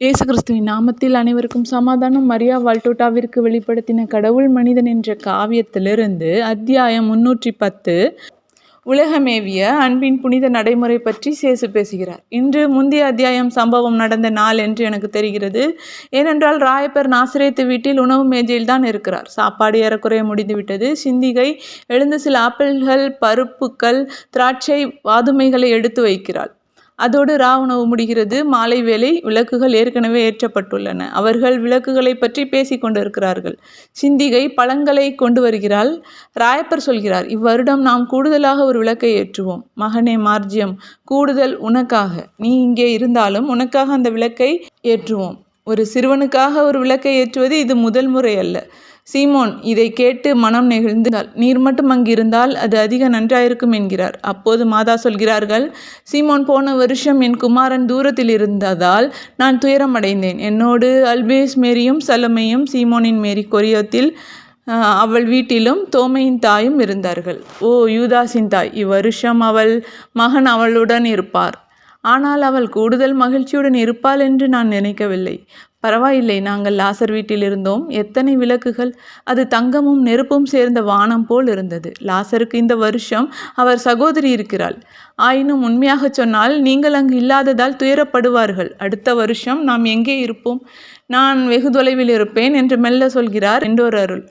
இயேசு கிறிஸ்துவின் நாமத்தில் அனைவருக்கும் சமாதானம். மரியா வால்டோட்டாவிற்கு வெளிப்படுத்தின கடவுள் மனிதன் என்ற காவியத்திலிருந்து அத்தியாயம் முன்னூற்றி பத்து. உலகமேவிய அன்பின் புனித நடைமுறை பற்றி சேசு பேசுகிறார். இன்று முந்தைய அத்தியாயம் சம்பவம் நடந்த நாள் என்று எனக்கு தெரிகிறது. ஏனென்றால் ராயப்பர் நாசிரியத்து வீட்டில் உணவு மேஜையில் தான் இருக்கிறார். சாப்பாடு ஏறக்குறைய முடிந்துவிட்டது. சிந்திகை எழுந்து சில ஆப்பிள்கள் பருப்புக்கள் திராட்சை வாதுமைகளை எடுத்து வைக்கிறாள். அதோடு ரா உணவு முடிகிறது. மாலை வேளை விளக்குகள் ஏற்கனவே ஏற்றப்பட்டுள்ளன. அவர்கள் விளக்குகளை பற்றி பேசி கொண்டிருக்கிறார்கள். சிந்திகை பழங்களை கொண்டு வருகிறாள். ராயப்பர் சொல்கிறார் இவ்வருடம் நாம் கூடுதலாக ஒரு விளக்கை ஏற்றுவோம். மகனே மார்ஜியம் கூடுதல் உனக்காக. நீ இங்கே இருந்தாலும் உனக்காக அந்த விளக்கை ஏற்றுவோம். ஒரு சிறுவனுக்காக ஒரு விளக்கை ஏற்றுவது இது முதல் முறை அல்ல. சீமோன் இதை கேட்டு மனம் நெகிழ்ந்தால் நீர் மட்டும் அங்கிருந்தால் அது அதிக நன்றாயிருக்கும் என்கிறார். அப்போது மாதா சொல்கிறார்கள் சீமோன் போன வருஷம் என் குமாரன் தூரத்தில் இருந்ததால் நான் துயரம் அடைந்தேன் என்னோடு அல்பேஸ் மேரியும் சலமையும் சீமோனின் மேரி கொரியத்தில் அவள் வீட்டிலும் தோமையின் தாயும் இருந்தார்கள். ஓ யூதாசின் தாய் இவ்வருஷம் அவள் மகன் அவளுடன் இருப்பார். ஆனால் அவள் கூடுதல் மகிழ்ச்சியுடன் இருப்பாள் என்று நான் நினைக்கவில்லை. பரவாயில்லை நாங்கள் லாசர் வீட்டில் இருந்தோம். எத்தனை விளக்குகள். அது தங்கமும் நெருப்பும் சேர்ந்த வானம் போல் இருந்தது. லாசருக்கு இந்த வருஷம் அவர் சகோதரி இருக்கிறாள். ஆயினும் உண்மையாக சொன்னால் நீங்கள் அங்கு இல்லாததால் துயரப்படுவார்கள். அடுத்த வருஷம் நாம் எங்கே இருப்போம்? நான் வெகு தொலைவில் இருப்பேன் என்று மெல்ல சொல்கிறார் என்றொரு அருள்.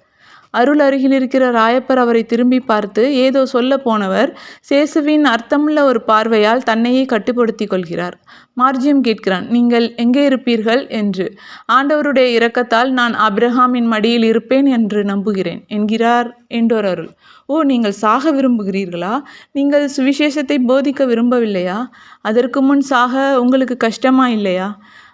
அருள் அருகில் இருக்கிற ராயப்பர் அவரை திரும்பி பார்த்து ஏதோ சொல்ல போனவர் சேசுவின் அர்த்தமுள்ள ஒரு பார்வையால் தன்னையே கட்டுப்படுத்தி கொள்கிறார். மார்ஜியம் கேட்கிறான் நீங்கள் எங்கே இருப்பீர்கள்? என்று. ஆண்டவருடைய இரக்கத்தால் நான் அப்ரஹாமின் மடியில் இருப்பேன் என்று நம்புகிறேன் என்கிறார் என்றோர் அருள். ஓ நீங்கள் சாக விரும்புகிறீர்களா? நீங்கள் சுவிசேஷத்தை போதிக்க விரும்பவில்லையா? அதற்கு முன் சாக உங்களுக்கு கஷ்டமா இல்லையா?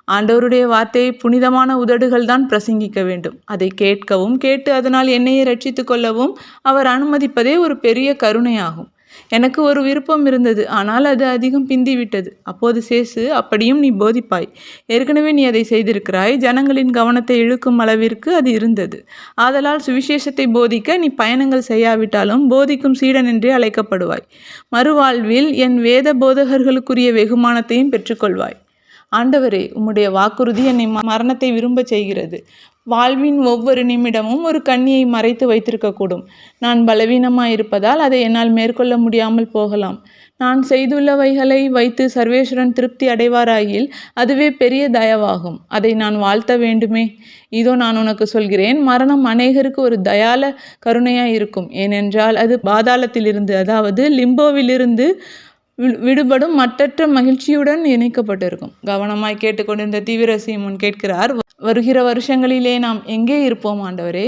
ஆண்டவருடைய வார்த்தையை புனிதமான உதடுகள் தான் பிரசங்கிக்க வேண்டும். அதை கேட்கவும் கேட்டு அதனால் என்னையே ரட்சித்து கொள்ளவும் அவர் அனுமதிப்பதே ஒரு பெரிய கருணையாகும். எனக்கு ஒரு விருப்பம் இருந்தது ஆனால் அது அதிகம் பிந்திவிட்டது. அப்போது சேசு அப்படியும் நீ போதிப்பாய். ஏற்கனவே நீ அதை செய்திருக்கிறாய். ஜனங்களின் கவனத்தை இழுக்கும் அளவிற்கு அது இருந்தது. ஆதலால் சுவிசேஷத்தை போதிக்க நீ பயணங்கள் செய்யாவிட்டாலும் போதிக்கும் சீடன் என்றே அழைக்கப்படுவாய். மறுவாழ்வில் என் வேத போதகர்களுக்குரிய வெகுமானத்தையும் பெற்றுக்கொள்வாய். ஆண்டவரே உம்முடைய வாக்குறுதி என்னை மரணத்தை விரும்ப செய்கிறது. வாழ்வின் ஒவ்வொரு நிமிடமும் ஒரு கண்ணியை மறைத்து வைத்திருக்கக்கூடும். நான் பலவீனமாக இருப்பதால் அதை என்னால் மேற்கொள்ள முடியாமல் போகலாம். நான் செய்துள்ளவைகளை வைத்து சர்வேஸ்வரன் திருப்தி அடைவாராயில் அதுவே பெரிய தயவாகும். அதை நான் வாழ்த்த வேண்டுமே. இதோ நான் உனக்கு சொல்கிறேன் மரணம் அநேகருக்கு ஒரு தயால கருணையாக இருக்கும் ஏனென்றால் அது பாதாளத்திலிருந்து அதாவது லிம்போவிலிருந்து விடுபடும் மற்றற்ற மகிழ்ச்சியுடன் இணைக்கப்பட்டிருக்கும். கவனமாய் கேட்டுக்கொண்டிருந்த தீவிர சீமன் கேட்கிறார் வருகிற வருஷங்களிலே நாம் எங்கே இருப்போம் ஆண்டவரே?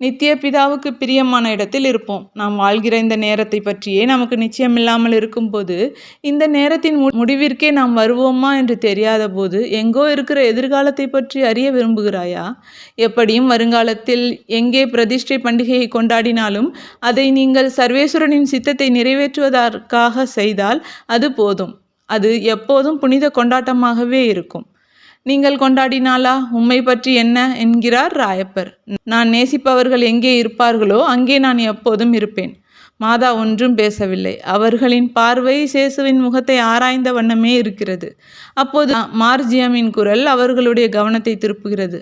நித்திய பிதாவுக்கு பிரியமான இடத்தில் இருப்போம். நாம் வாழ்கிற இந்த நேரத்தை பற்றியே நமக்கு நிச்சயமில்லாமல் இருக்கும்போது இந்த நேரத்தின் முடிவிற்கே நாம் வருவோமா என்று தெரியாத போது எங்கோ இருக்கிற எதிர்காலத்தை பற்றி அறிய விரும்புகிறாயா? எப்படியும் வருங்காலத்தில் எங்கே பிரதிஷ்டை பண்டிகையை கொண்டாடினாலும் அதை நீங்கள் சர்வேஸ்வரனின் சித்தத்தை நிறைவேற்றுவதற்காக செய்தால் அது போதும். அது எப்போதும் புனித கொண்டாட்டமாகவே இருக்கும். நீங்கள் கொண்டாடினாலா? உம்மை பற்றி என்ன? என்கிறார் ராயப்பர். நான் நேசிப்பவர்கள் எங்கே இருப்பார்களோ அங்கே நான் எப்போதும் இருப்பேன். மாதா ஒன்றும் பேசவில்லை. அவர்களின் பார்வை சேசுவின் முகத்தை ஆராய்ந்த வண்ணமே இருக்கிறது. அப்போது மார்ஜியமின் குரல் அவர்களுடைய கவனத்தை திருப்புகிறது.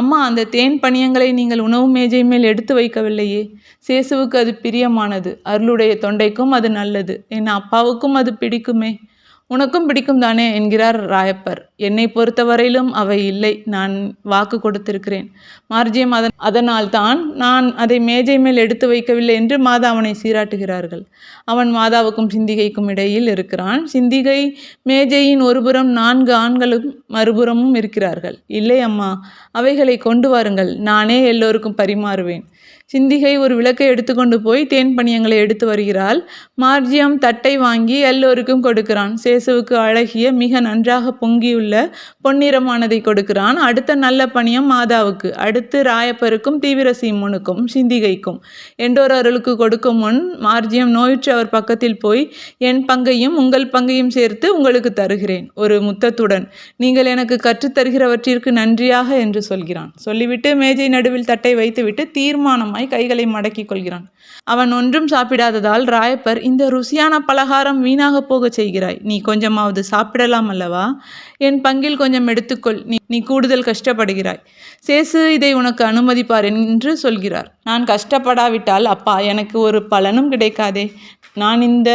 அம்மா அந்த தேன் பணியங்களை நீங்கள் உணவு மேஜை மேல் எடுத்து வைக்கவில்லையே? சேசுவுக்கு அது பிரியமானது. அருளுடைய தொண்டைக்கும் அது நல்லது. என் அப்பாவுக்கும் அது பிடிக்குமே? உனக்கும் பிடிக்கும் தானே என்கிறார் ராயப்பர். என்னை பொறுத்தவரையிலும் அவை இல்லை. நான் வாக்கு கொடுத்திருக்கிறேன். மார்ஜியம் அதன் அதனால் தான் நான் அதை மேஜை மேல் எடுத்து வைக்கவில்லை என்று மாதா அவனை சீராட்டுகிறார்கள். அவன் மாதாவுக்கும் சிந்திகைக்கும் இடையில் இருக்கிறான். சிந்திகை மேஜையின் ஒருபுறம் நான்கு ஆண்களும் மறுபுறமும் இருக்கிறார்கள். இல்லை அம்மா அவைகளை கொண்டு வாருங்கள். நானே எல்லோருக்கும் பரிமாறுவேன். சிந்திகை ஒரு விளக்கை எடுத்துக்கொண்டு போய் தேன் பணியங்களை எடுத்து வருகிறாள். மார்ஜியம் தட்டை வாங்கி எல்லோருக்கும் கொடுக்கிறான். சேசுவுக்கு அழகிய மிக நன்றாக பொங்கியுள்ள பொன்னிறமானதை கொடுக்கிறான். அடுத்த நல்ல பணியம் மாதாவுக்கு அடுத்து ராயப்பருக்கும் தீவிர சீமனுக்கும் சிந்திகைக்கும். என்றோர் அருளுக்கு கொடுக்கும் முன் மார்ஜியம் நோயுற்று அவர் பக்கத்தில் போய் என் பங்கையும் உங்கள் பங்கையும் சேர்த்து உங்களுக்கு தருகிறேன். ஒரு முத்தத்துடன். நீங்கள் எனக்கு கற்றுத்தருகிறவற்றிற்கு நன்றியாக என்று சொல்கிறான். சொல்லிவிட்டு மேஜை நடுவில் தட்டை வைத்துவிட்டு தீர்மானமாய் வேகமாய் கைகளை மடக்கிக் கொள்கிறான். அவன் ஒன்றும் சாப்பிடாததால் ராயப்பர் இந்த ருசியான பலகாரம் வீணாக போகச் செய்கிறாய். நீ கொஞ்சமாவது சாப்பிடலாம் அல்லவா? என் பங்கில் கொஞ்சம் எடுத்துக்கொள். நீ நீ கூடுதல் கஷ்டப்படுகிறாய். சேசு இதை உனக்கு அனுமதிப்பார் என்று சொல்கிறார். நான் கஷ்டப்படாவிட்டால் அப்பா எனக்கு ஒரு பலனும் கிடைக்காதே. நான் இந்த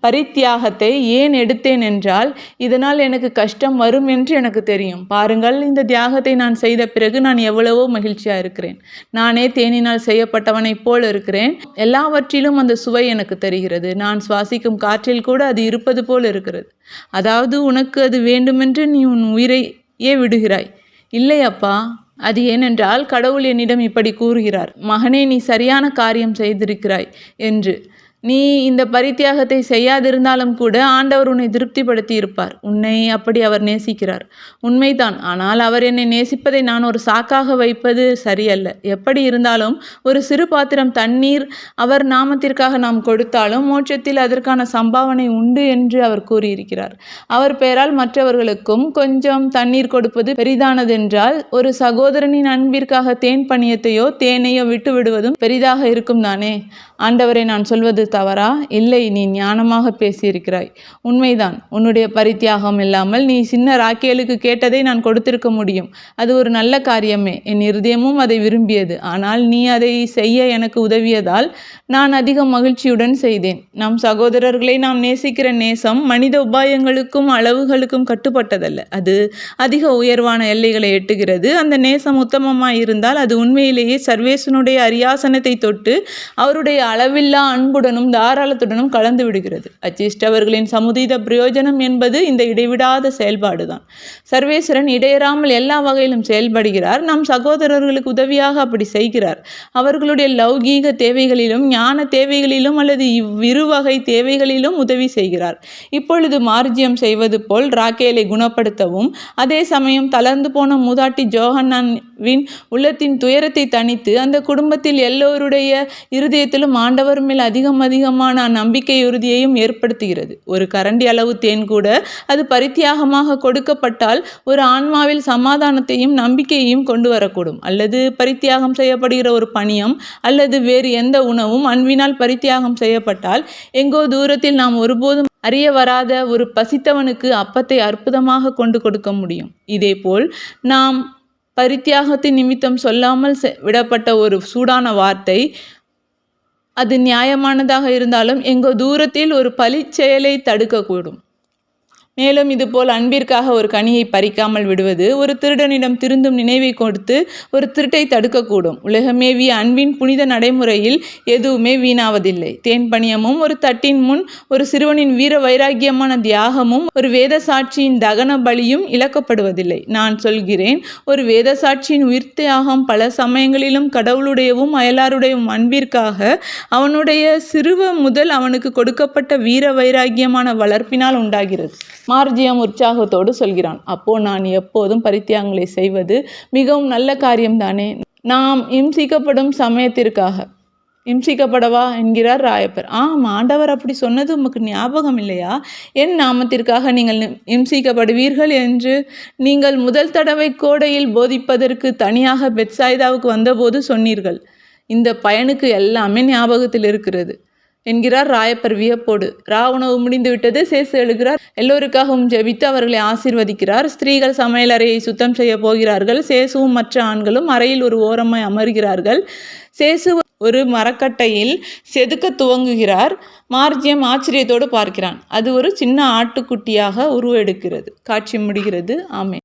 பரித்தியாகத்தை ஏன் எடுத்தேன் என்றால் இதனால் எனக்கு கஷ்டம் வரும் என்று எனக்கு தெரியும். பாருங்கள் இந்த தியாகத்தை நான் செய்த பிறகு நான் எவ்வளவோ மகிழ்ச்சியாக இருக்கிறேன். நானே தேனினால் செய்யப்பட்டவனைப் போல் இருக்கிறேன். எல்லாவற்றிலும் அந்த சுவை எனக்கு தெரிகிறது. நான் சுவாசிக்கும் காற்றில் கூட அது இருப்பது போல் இருக்கிறது. அதாவது உனக்கு அது வேண்டுமென்று நீ உன் உயிரையே விடுகிறாய். இல்லை அப்பா அது ஏனென்றால் கடவுள் என்னிடம் இப்படி கூறுகிறார். மகனே நீ சரியான காரியம் செய்திருக்கிறாய் என்று. நீ இந்த பரித்தியாகத்தை செய்யாதிருந்தாலும் கூட ஆண்டவர் உன்னை திருப்திப்படுத்தி இருப்பார் உன்னை அப்படி அவர் நேசிக்கிறார். உண்மைதான். ஆனால் அவர் என்னை நேசிப்பதை நான் ஒரு சாக்காக வைப்பது சரியல்ல. எப்படி இருந்தாலும் ஒரு சிறு பாத்திரம் தண்ணீர் அவர் நாமத்திற்காக நாம் கொடுத்தாலும் மோட்சத்தில் அதற்கான சம்பாவனை உண்டு என்று அவர் கூறியிருக்கிறார். அவர் பெயரால் மற்றவர்களுக்கும் கொஞ்சம் தண்ணீர் கொடுப்பது பெரிதானதென்றால் ஒரு சகோதரனின் அன்பிற்காக தேன் பணியத்தையோ தேனையோ விட்டு விடுவதும் பெரிதாக இருக்கும் தானே? ஆண்டவரை நான் சொல்வது தவறா? இல்லை நீ ஞானமாக பேசியிருக்கிறாய். உண்மைதான். உன்னுடைய பரித்தியாகம் இல்லாமல் நீ சின்ன ராக்கேலுக்கு கேட்டதை நான் கொடுத்திருக்க முடியும். அது ஒரு நல்ல காரியமே. என் இருதயமும் அதை விரும்பியது. ஆனால் நீ அதை செய்ய எனக்கு உதவியதால் நான் அதிக மகிழ்ச்சியுடன் செய்தேன். நம் சகோதரர்களை நாம் நேசிக்கிற நேசம் மனித உபாயங்களுக்கும் அளவுகளுக்கும் கட்டுப்பட்டதல்ல. அது அதிக உயர்வான எல்லைகளை எட்டுகிறது. அந்த நேசம் உத்தமமாக இருந்தால் அது உண்மையிலேயே சர்வேசனுடைய அரியாசனத்தை தொட்டு அவருடைய அளவில்லா அன்புடனும் தாராளத்துடனும் கலந்து விடுகிறது. அச்சிஷ்டவர்களின் சமுதீத பிரயோஜனம் என்பது இந்த இடைவிடாத செயல்பாடுதான். சர்வேஸ்வரன் இடையறாமல் எல்லா வகையிலும் செயல்படுகிறார். நம் சகோதரர்களுக்கு உதவியாக அப்படி செய்கிறார். அவர்களுடைய லௌகீக தேவைகளிலும் ஞான தேவைகளிலும் அல்லது இவ்விரு வகை தேவைகளிலும் உதவி செய்கிறார். இப்பொழுது மார்ஜியம் செய்வது போல் ராக்கேலை குணப்படுத்தவும் அதே சமயம் தளர்ந்து போன மூதாட்டி வின் உள்ளத்தின் துயரத்தை தணித்து அந்த குடும்பத்தில் எல்லோருடைய இருதயத்திலும் ஆண்டவர் மேல் அதிகம் அதிகமான நம்பிக்கை உறுதியையும் ஏற்படுத்துகிறது. ஒரு கரண்டி அளவு தேன் கூட அது பரித்தியாகமாக கொடுக்கப்பட்டால் ஒரு ஆன்மாவில் சமாதானத்தையும் நம்பிக்கையையும் கொண்டு வரக்கூடும். அல்லது பரித்தியாகம் செய்யப்படுகிற ஒரு பணியம் அல்லது வேறு எந்த உணவும் அன்பினால் பரித்தியாகம் செய்யப்பட்டால் எங்கோ தூரத்தில் நாம் ஒருபோதும் அறிய வராத ஒரு பசித்தவனுக்கு அப்பத்தை அற்புதமாக கொண்டு கொடுக்க முடியும். இதேபோல் நாம் பரித்தியாகத்தின் நிமித்தம் சொல்லாமல் விடப்பட்ட ஒரு சூடான வார்த்தை. அது நியாயமானதாக இருந்தாலும் எங்கோ தூரத்தில் ஒரு பழி செயலை தடுக்கக்கூடும். மேலும் இதுபோல் அன்பிற்காக ஒரு கனியை பறிக்காமல் விடுவது ஒரு திருடனிடம் திருந்தும் நினைவை கொடுத்து ஒரு திருட்டை தடுக்கக்கூடும். உலகமேவிய அன்பின் புனித நடைமுறையில் எதுவுமே வீணாவதில்லை. தேன் பணியமும் ஒரு தட்டின் முன் ஒரு சிறுவனின் வீர வைராக்கியமான தியாகமும் ஒரு வேத சாட்சியின் தகன பலியும் இழக்கப்படுவதில்லை. நான் சொல்கிறேன் ஒரு வேத சாட்சியின் உயிர் தியாகம் பல சமயங்களிலும் கடவுளுடையவும் அயலாருடையவும் அன்பிற்காக அவனுடைய சிறுவ முதல் அவனுக்கு கொடுக்கப்பட்ட வீர வைராக்கியமான வளர்ப்பினால் உண்டாகிறது. மார்ஜியம் உற்சாகத்தோடு சொல்கிறான் அப்போ நான் எப்போதும் பரித்தியாகங்களை செய்வது மிகவும் நல்ல காரியம்தானே? நாம் இம்சிக்கப்படும் சமயத்திற்காக. இம்சிக்கப்படவா? என்கிறார் ராயப்பர். ஆம் ஆண்டவர் அப்படி சொன்னது உமக்கு ஞாபகம் இல்லையா? என் நாமத்திற்காக நீங்கள் இம்சிக்கப்படுவீர்கள் என்று நீங்கள் முதல் தடவை கோடையில் போதிப்பதற்கு தனியாக பெட்சாய்தாவுக்கு வந்தபோது சொன்னீர்கள். இந்த பயனுக்கு எல்லாமே ஞாபகத்தில் இருக்கிறது. என்கிறார் ராயப்பர் வியப்போடு ரா உணவு முடிந்துவிட்டது சேசு எழுகிறார். எல்லோருக்காகவும் ஜெபித்து அவர்களை ஆசீர்வதிக்கிறார். ஸ்திரீகள் சமையலறையை சுத்தம் செய்ய போகிறார்கள். சேசுவும் மற்ற ஆண்களும் அறையில் ஒரு ஓரமாய் அமர்கிறார்கள். சேசு ஒரு மரக்கட்டையில் செதுக்க துவங்குகிறார். மார்ஜியம் ஆச்சரியத்தோடு பார்க்கிறான். அது ஒரு சின்ன ஆட்டுக்குட்டியாக உருவெடுக்கிறது. காட்சி முடிகிறது. ஆமே